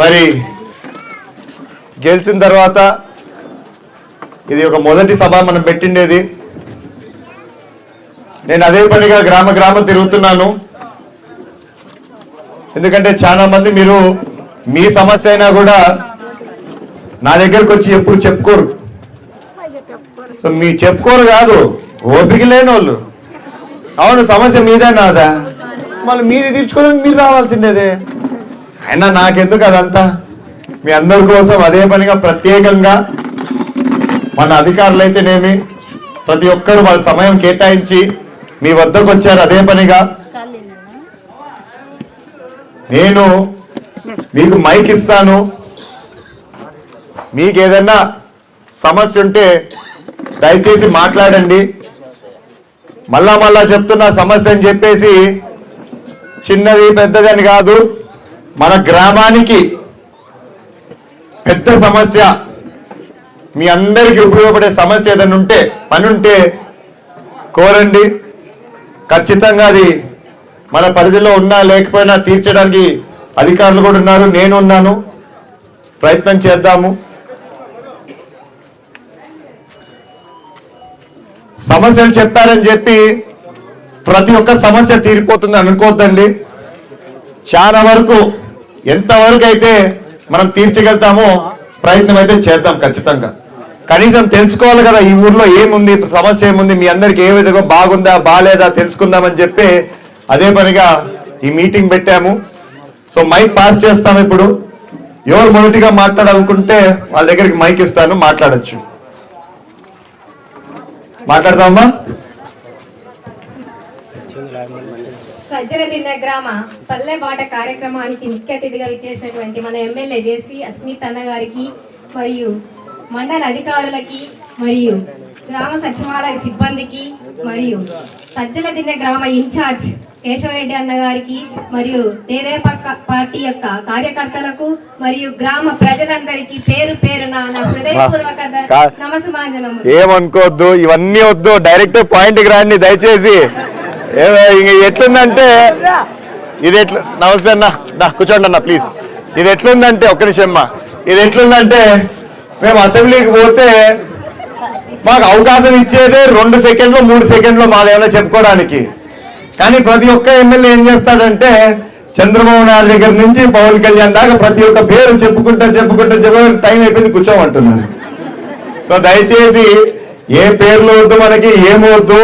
మరి గెలిచిన తర్వాత ఇది ఒక మొదటి సభ మనం పెట్టిండేది. నేను అదే పనిగా గ్రామ గ్రామం తిరుగుతున్నాను. ఎందుకంటే చాలా మంది మీరు మీ సమస్య అయినా కూడా నా దగ్గరకు వచ్చి ఎప్పుడు చెప్పుకోరు. సో మీ చెప్పుకోరు కాదు ఓపిక లేని వాళ్ళు అవును సమస్య మీదే నాదా? మళ్ళీ మీది తీర్చుకోవడానికి మీరు రావాల్సిందేదే? అయినా నాకెందుకు అదంతా? మీ అందరి కోసం అదే పనిగా ప్రత్యేకంగా మన అధికారులు అయితేనేమి ప్రతి ఒక్కరు వాళ్ళ సమయం కేటాయించి మీ వద్దకు వచ్చారు అదే పనిగా. నేను మీకు మైక్ ఇస్తాను. మీకు ఏదైనా సమస్య ఉంటే దయచేసి మాట్లాడండి. మళ్ళా మళ్ళా చెప్తున్న సమస్య అని చెప్పేసి చిన్నది పెద్దదని కాదు. మన గ్రామానికి పెద్ద సమస్య. మీ అందరికి ఉపయోగపడే సమస్య ఏదైనా ఉంటే పని ఉంటే కోరండి. ఖచ్చితంగా అది మన పరిధిలో ఉన్నా లేకపోయినా తీర్చడానికి అధికారులు కూడా ఉన్నారు. నేను ఉన్నాను. ప్రయత్నం చేద్దాము. సమస్యలు చెప్పారని చెప్పి ప్రతి ఒక్క సమస్య తీరిపోతుంది అనుకోద్దండి. చాలా వరకు ఎంతవరకు అయితే మనం తీర్చగలుగుతామో ప్రయత్నం అయితే చేద్దాం ఖచ్చితంగా. కనీసం తెలుసుకోవాలి కదా ఈ ఊర్లో ఏముంది సమస్య ఏముంది మీ అందరికి ఏ విధంగా బాగుందా బాగాలేదా తెలుసుకుందామని చెప్పి అదే పనిగా ఈ మీటింగ్ పెట్టాము. సో మైక్ పాస్ చేస్తాం ఇప్పుడు. ఎవరు మొదటిగా మాట్లాడాలనుకుంటే వాళ్ళ దగ్గరికి మైక్ ఇస్తాను మాట్లాడొచ్చు. మాట్లాడదామా సజ్జల దిన్న గ్రామ పల్లె బాట కార్యక్రమానికి ముఖ్య అతిథిగా విచ్చేసినటువంటి మన ఎమ్మెల్యే జేసీ అస్మిత్ అన్న గారికి మరియు మండల అధికారులకి మరియు గ్రామ సచివాలయ సిబ్బందికి మరియు సజ్జల దిన్న గ్రామ ఇన్ఛార్జ్ కేశవరెడ్డి అన్న గారికి మరియు తెదేపా పార్టీ యొక్క కార్యకర్తలకు మరియు గ్రామ ప్రజలందరికీ పేరు పేరున నా హృదయపూర్వక నమస్మాంజనము ఏమనుకోవద్దు ఇవన్నీ వద్దు డైరెక్ట్ పాయింట్కి రాండి దయచేసి. ఇంక ఎట్లుందంటే ఇది ఎట్లా నమస్తే అన్న దా కూర్చోండి అన్న ప్లీజ్ ఇది ఎట్లుందంటే ఒక్క నిమిషం ఇది ఎట్లుందంటే మేము అసెంబ్లీకి పోతే మాకు అవకాశం ఇచ్చేదే రెండు సెకండ్లు మూడు సెకండ్లు మాదేమైనా చెప్పుకోవడానికి. కానీ ప్రతి ఒక్క ఎమ్మెల్యే ఏం చేస్తాడంటే చంద్రబాబు నాయుడు దగ్గర నుంచి పవన్ కళ్యాణ్ దాకా ప్రతి ఒక్క పేరు చెప్పుకుంటా చెప్పుకుంటా చెప్పు టైం అయిపోయింది కూర్చోమంటున్నారు. సో దయచేసి ఏ పేర్లు వద్దు మనకి ఏమొద్దు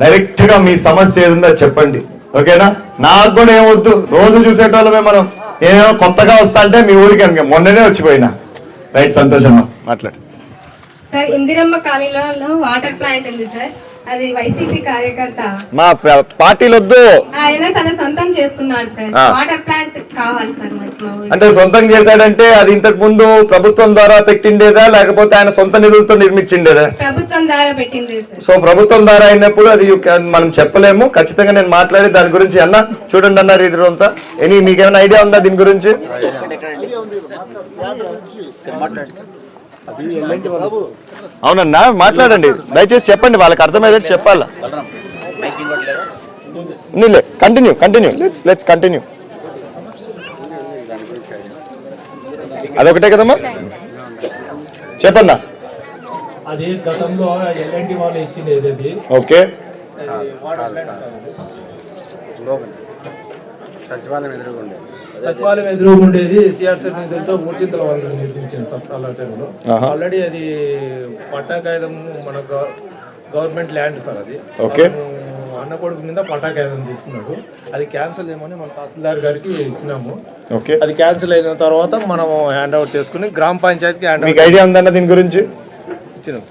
డైరెక్ట్గా మీ సమస్య ఏదుందో చెప్పండి. ఓకేనా? నాకు కూడా ఏమొద్దు. రోజు చూసేటోళ్ళమే మనం. ఏమో కొత్తగా వస్తా అంటే మీ ఊరికి అనుక. మొన్ననే వచ్చిపోయినా. రైట్ సంతోషమ్మా మాట్లాడు. సార్ ఇందిరమ్మ కాలనీలో వాటర్ ప్లాంట్ ఉంది సార్. అది వైసీపీ కార్యకర్త. మా ప- పార్టీలు వద్దు ఆయన తన సొంతం చేసుకున్నాడు సార్. ఆ. వాటర్ ప్లాంట్ కావాలి సార్ మాకు మా ఊరికి. అంటే సొంతం చేశాడంటే అది ఇంతకు ముందు ప్రభుత్వం ద్వారా పెట్టిండేదా? లేకపోతే ఆయన సొంత నిధులతో నిర్మించిండేదా? ప్రభుత్వం ద్వారా పెట్టింది సో ప్రభుత్వం ద్వారా అయినప్పుడు అది మనం చెప్పలేము. ఖచ్చితంగా నేను మాట్లాడి దాని గురించి అన్న. చూడండి అన్నారు ఇది అంతా. ఎనీ మీకేమైనా ఐడియా ఉందా దీని గురించి? అవునన్నా మాట్లాడండి. దయచేసి చెప్పండి వాళ్ళకి అర్థమయ్యేది చెప్పాలా? నీలే continue continue let's let's continue అదొకటే కదమ్మా? చెప్పన్నా? అది గతంలో ఎల్ఎన్టీ వాళ్ళు ఇచ్చిండేది అది. ఓకే. ప్లాంట్ సార్ అది. సచివాలయం ఎదురుగుండే సచివాలయం ఎదురుగా ఉండేది సిఆర్సీ నిధులతో మూర్చింతల వాళ్ళు నిర్మించిన ఆహా. ఆల్రెడీ అది పట్టా కాగితం మన గవ- గవర్నమెంట్ ల్యాండ్ సార్ అది. ఓకే. అన్న కొడుకు మీద పట్టా కాగితం తీసుకున్నాడు. అది క్యాన్సిల్ చేయమని మన తహసీల్దార్ గారికి ఇచ్చినాము. ఓకే. అది క్యాన్సిల్ అయిన తర్వాత మనం హ్యాండ్ ఓవర్ చేసుకుని గ్రామ పంచాయతీకి హ్యాండ్ మీకు ఓవర్ ఐడియా ఉందన్న దీని గురించి? ఇచ్చినాం.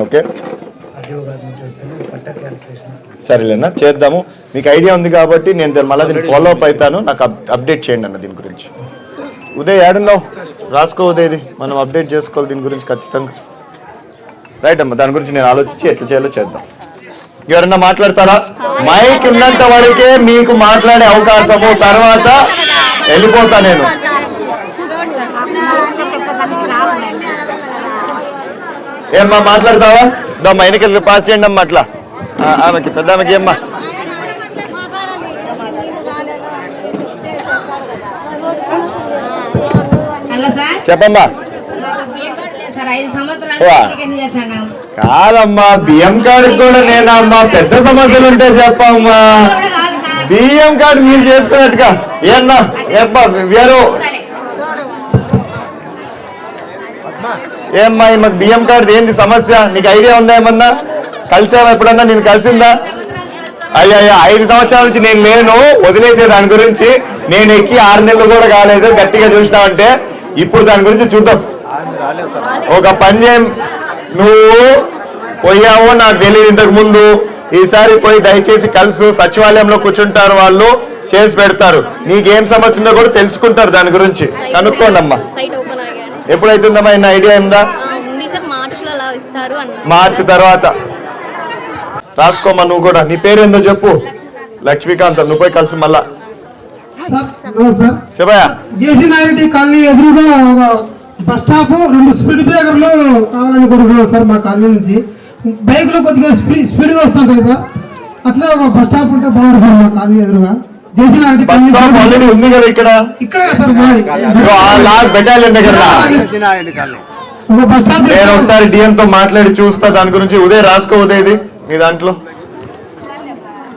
ఓకే. సరేలేనా చేద్దాము. మీకు ఐడియా ఉంది కాబట్టి నేను దీన్ని మళ్ళీ దీన్ని ఫాలో అప్ అవుతాను. నాకు అప్- అప్డేట్ చేయండి అన్న దీని గురించి. ఉదయ్ ఏడున్నావు రాసుకో ఉదయది. మనం అప్డేట్ చేసుకోవాలి దీని గురించి ఖచ్చితంగా. రైట్ అమ్మా దాని గురించి నేను ఆలోచించి ఎట్లా చేయాలో చేద్దాం. ఎవరన్నా మాట్లాడతారా? మైక్ ఉన్నంత వరకే మీకు మాట్లాడే అవకాశము. తర్వాత వెళ్ళిపోతా నేను. ఏమ్మా మాట్లాడతావా? దమ్మా ఎన్నికలు పాస్ చేయండి అమ్మా అట్లా. ఆమెకి పెద్ద ఆమెకి ఏమ్మా చెప్పమ్మా మాకు బియ్యం కార్డు లేదు సార్ ఐదు సంవత్సరాలు వా. టికెట్ చేశాను కాదమ్మా బియ్యం కార్డు కూడా నేనమ్మా పెద్ద సమస్యలు ఉంటే చెప్పమ్మా. బియ్యం కార్డు మీరు చేసుకున్నట్టుగా. ఏమన్నా ఏమ్మా వేరు. ఏమ్మా ఈ మాకు బియ్యం కార్డు ఏంది సమస్య? నీకు ఐడియా ఉందా ఏమన్నా? కలిసావా ఎప్పుడన్నా? నేను కలిసిందా? అయ్యా అయ్యా ఐదు సంవత్సరాల నుంచి నేను లేను వదిలేసే దాని గురించి. నేను ఎక్కి ఆరు నెలలు కూడా కాలేదు గట్టిగా చూసినావంటే. ఇప్పుడు దాని గురించి చూద్దాం. ఒక పని చేయం నువ్వు పోయావో నాకు తెలియదు ఇంతకు ముందు. ఈసారి పోయి దయచేసి కలుసు సచివాలయంలో కూర్చుంటారు వాళ్ళు చేసి పెడతారు. నీకేం సమస్య ఉందో కూడా తెలుసుకుంటారు దాని గురించి. కనుక్కోండి అమ్మా ఎప్పుడైతుందమ్మా? ఇన్న ఐడియా ఉందా? మార్చి తర్వాత. రాసుకోమ్మా నువ్వు కూడా. నీ పేరేందో చెప్పు. లక్ష్మీకాంత్ నువ్వు పోయి కలిసి మళ్ళా. చెప్పయా జేసీ కాలనీ ఎదురుగా ఒక బస్ స్టాప్ రెండు స్పీడ్ బ్రేకర్లు కావాలని కోరుకున్నాం సార్ మా కాలనీ నుంచి. బైక్లు కొద్దిగా స్పీడ్ స్పీడ్గా వస్తుంటాయి సార్. అట్లా ఒక బస్ స్టాప్ ఉంటే బాగుంటుంది సార్ మా కాలనీ ఎదురుగా. జేసీ నాయుడి బస్ స్టాప్ ఆల్రెడీ ఉంది కదా ఇక్కడ? ఇక్కడ సార్ నేను ఒకసారి డిఎం తో మాట్లాడి చూస్తా. దాని గురించి ఉదయం రాసుకో ఉదయది మీ దాంట్లో.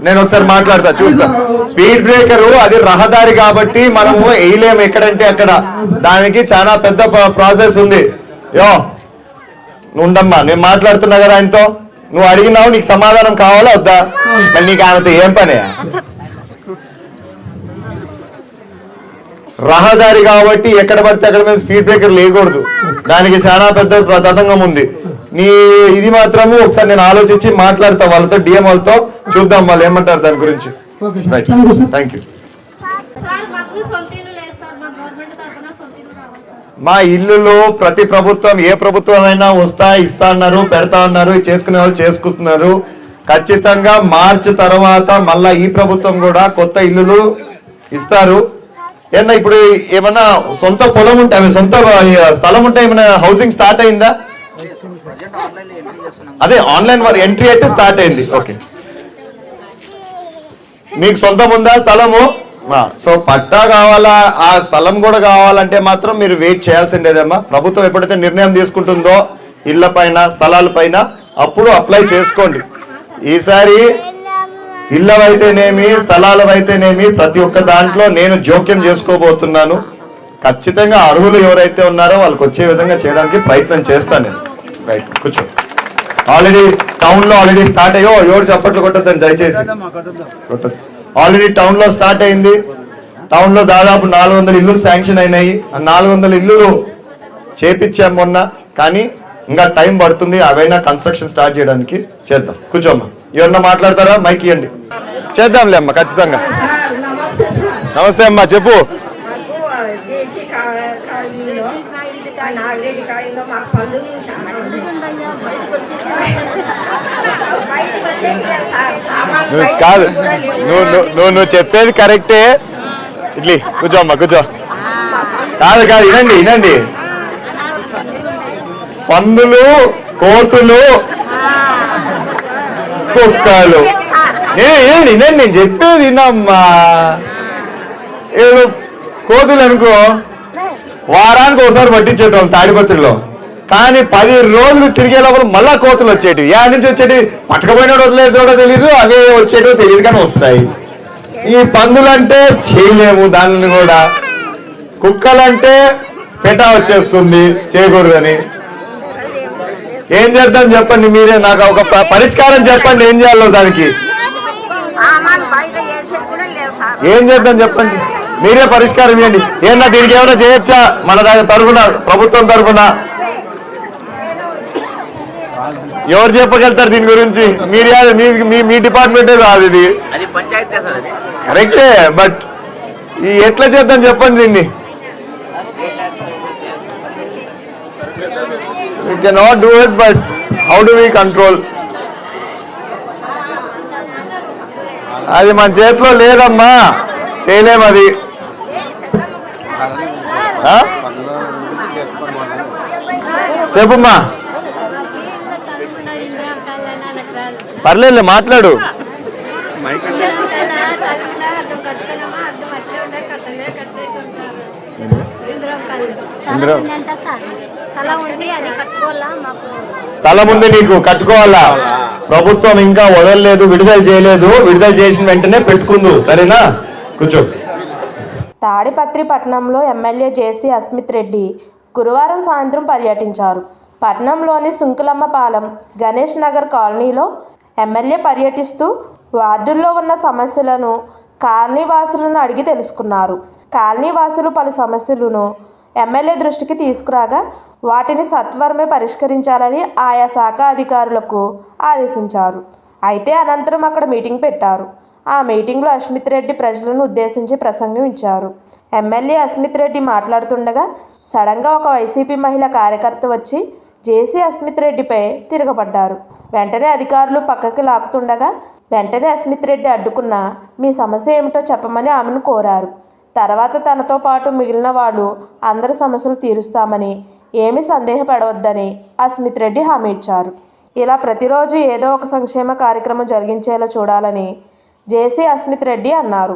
నేను ఒకసారి మాట్లాడతా చూస్తా. స్పీడ్ బ్రేకర్ అది రహదారి కాబట్టి మనము వేయలేము ఎక్కడంటే అక్కడ. దానికి చాలా పెద్ద ప్రాసెస్ ఉంది. యో ఉండమ్మా నేను మాట్లాడుతున్నా కదా ఆయనతో. నువ్వు అడిగినావు నీకు సమాధానం కావాలా వద్దా? మరి నీకు ఆయనతో ఏం పని? రహదారి కాబట్టి ఎక్కడ పడితే అక్కడ మేము స్పీడ్ బ్రేకర్ లేకూడదు దానికి చాలా పెద్ద ప్రతంగం ఉంది. నీ ఇది మాత్రము ఒకసారి నేను ఆలోచించి మాట్లాడతా వాళ్ళతో డిఎం వాళ్ళతో. చూద్దాం వాళ్ళు ఏమంటారు దాని గురించి. థ్యాంక్ యూ మా ఇల్లులు ప్రతి ప్రభుత్వం ఏ ప్రభుత్వం అయినా వస్తా ఇస్తా అన్నారు పెడతా అన్నారు చేసుకునే వాళ్ళు చేసుకుంటున్నారు. ఖచ్చితంగా మార్చి తర్వాత మళ్ళా ఈ ప్రభుత్వం కూడా కొత్త ఇల్లులు ఇస్తారు. ఏమన్నా ఇప్పుడు ఏమన్నా సొంత పొలం ఉంటే అవి సొంత స్థలం ఉంటే ఏమైనా హౌసింగ్ స్టార్ట్ అయిందా? అదే ఆన్లైన్ వారి ఎంట్రీ అయితే స్టార్ట్ అయింది. ఓకే. మీకు సొంతం ఉందా స్థలము? సో పట్టా కావాలా? ఆ స్థలం కూడా కావాలంటే మాత్రం మీరు వెయిట్ చేయాల్సిందేదమ్మా. ప్రభుత్వం ఎప్పుడైతే నిర్ణయం తీసుకుంటుందో ఇళ్ళ పైన స్థలాల పైన అప్పుడు అప్లై చేసుకోండి. ఈసారి ఇళ్ళవైతేనేమి స్థలాలవైతేనేమి ప్రతి ఒక్క దాంట్లో నేను జోక్యం చేసుకోబోతున్నాను. ఖచ్చితంగా అర్హులు ఎవరైతే ఉన్నారో వాళ్ళకి వచ్చే విధంగా చేయడానికి ప్రయత్నం చేస్తాను నేను. రైట్ కూర్చో. ఆల్రెడీ టౌన్లో ఆల్రెడీ స్టార్ట్ అయ్యో ఎవరు చప్పట్లు కొట్టద్దని దయచేసి. ఆల్రెడీ టౌన్లో స్టార్ట్ అయింది. టౌన్లో దాదాపు నాలుగు వందల ఇల్లులు శాంక్షన్ అయినాయి. ఆ నాలుగు వందల ఇల్లులు చేపించాం మొన్న. కానీ ఇంకా టైం పడుతుంది. అవైనా కన్స్ట్రక్షన్ స్టార్ట్ చేయడానికి చేద్దాం. కూర్చోమ్మా. ఎవరన్నా మాట్లాడతారా? మైక్ ఇవ్వండి చేద్దాంలే అమ్మా ఖచ్చితంగా. నమస్తే అమ్మా చెప్పు దేశీ కా- కాలనీలో ఆ నాగరేడి కాలనీలో మా పళ్ళు చాలా ఉన్నాయి. బయటకు వచ్చేసి సా- సామాన్లు నువ్వు బయటకు కాదు నువ్వు నువ్వు నువ్వు చెప్పేది కరెక్టే. ఇడ్లీ కూర్చో అమ్మా కూర్చో. కాదు కాదు వినండి వినండి పందులు కోతులు కుక్కలు. నేను వినండి నేను చెప్పేది వినమ్మా. ఏదో కోతులు అనుకో వారానికి ఒకసారి పట్టించేటోళ్ళు తాడిపత్రిలో. కానీ పది రోజులు తిరిగే లోపల మళ్ళా కోతలు వచ్చేటివి. యా నుంచి వచ్చేటి పట్టకపోయినాడు వదిలేదు కూడా తెలియదు అవే వచ్చేటివి తెలియదు కానీ వస్తాయి. ఈ పందులంటే చేయలేము దానిని కూడా. కుక్కలంటే పెట వచ్చేస్తుంది చేయకూడదని. ఏం చేద్దాం చెప్పండి మీరే నాకు ఒక ప- పరిష్కారం చెప్పండి ఏం చేయాలో దానికి? ఏం చేద్దాం చెప్పండి? మీరే పరిష్కారం ఇవ్వండి. ఏమన్నా దీనికి ఏమైనా చేయొచ్చా? మన దాని తరఫున ప్రభుత్వం తరఫున? ఎవరు చెప్పగలుగుతారు దీని గురించి? మీరు మీ మీ- డిపార్ట్మెంటే కాదు ఇది. కరెక్టే బట్ ఈ ఎట్లా చేద్దాం చెప్పండి దీన్ని. We cannot do it but how do we control? అది మన చేతిలో లేదమ్మా. చేయలేము అది? చెప్పుమ్మా. పర్లేదు మాట్లాడు. కట్టలే కట్టలే కట్టలే కట్టలే ఇందులో స్థలం ఉంది అది కట్టుకోవాలా మాకు స్థలం ఉంది నీకు కట్టుకోవాలా? ప్రభుత్వం ఇంకా వదలలేదు విడుదల చేయలేదు. విడుదల చేసిన వెంటనే పెట్టుకుందు సరేనా? కూర్చో. తాడిపత్రి పట్టణంలో ఎమ్మెల్యే జేసీ అస్మిత్ రెడ్డి గురువారం సాయంత్రం పర్యటించారు. పట్టణంలోని సుంకులమ్మపాలెం గణేష్ నగర్ కాలనీలో ఎమ్మెల్యే పర్యటిస్తూ వార్డుల్లో ఉన్న సమస్యలను కాలనీవాసులను అడిగి తెలుసుకున్నారు. కాలనీవాసులు పలు సమస్యలను ఎమ్మెల్యే దృష్టికి తీసుకురాగా వాటిని సత్వరమే పరిష్కరించాలని ఆయా శాఖ అధికారులకు ఆదేశించారు. అయితే అనంతరం అక్కడ మీటింగ్ పెట్టారు. ఆ మీటింగ్లో అస్మిత్ రెడ్డి ప్రజలను ఉద్దేశించి ప్రసంగం ఇచ్చారు. ఎమ్మెల్యే అస్మిత్ రెడ్డి మాట్లాడుతుండగా సడన్గా ఒక వైసీపీ మహిళ కార్యకర్త వచ్చి జేసీ అస్మిత్ రెడ్డిపై తిరగబడ్డారు. వెంటనే అధికారులు పక్కకి లాగుతుండగా వెంటనే అస్మిత్ రెడ్డి అడ్డుకున్న మీ సమస్య ఏమిటో చెప్పమని ఆమెను కోరారు. తర్వాత తనతో పాటు మిగిలిన వాళ్ళు అందరి సమస్యలు తీరుస్తామని ఏమీ సందేహపడవద్దని అస్మిత్ రెడ్డి హామీ ఇచ్చారు. ఇలా ప్రతిరోజు ఏదో ఒక సంక్షేమ కార్యక్రమం జరిగించేలా చూడాలని జేసీ అస్మిత్ రెడ్డి అన్నారు.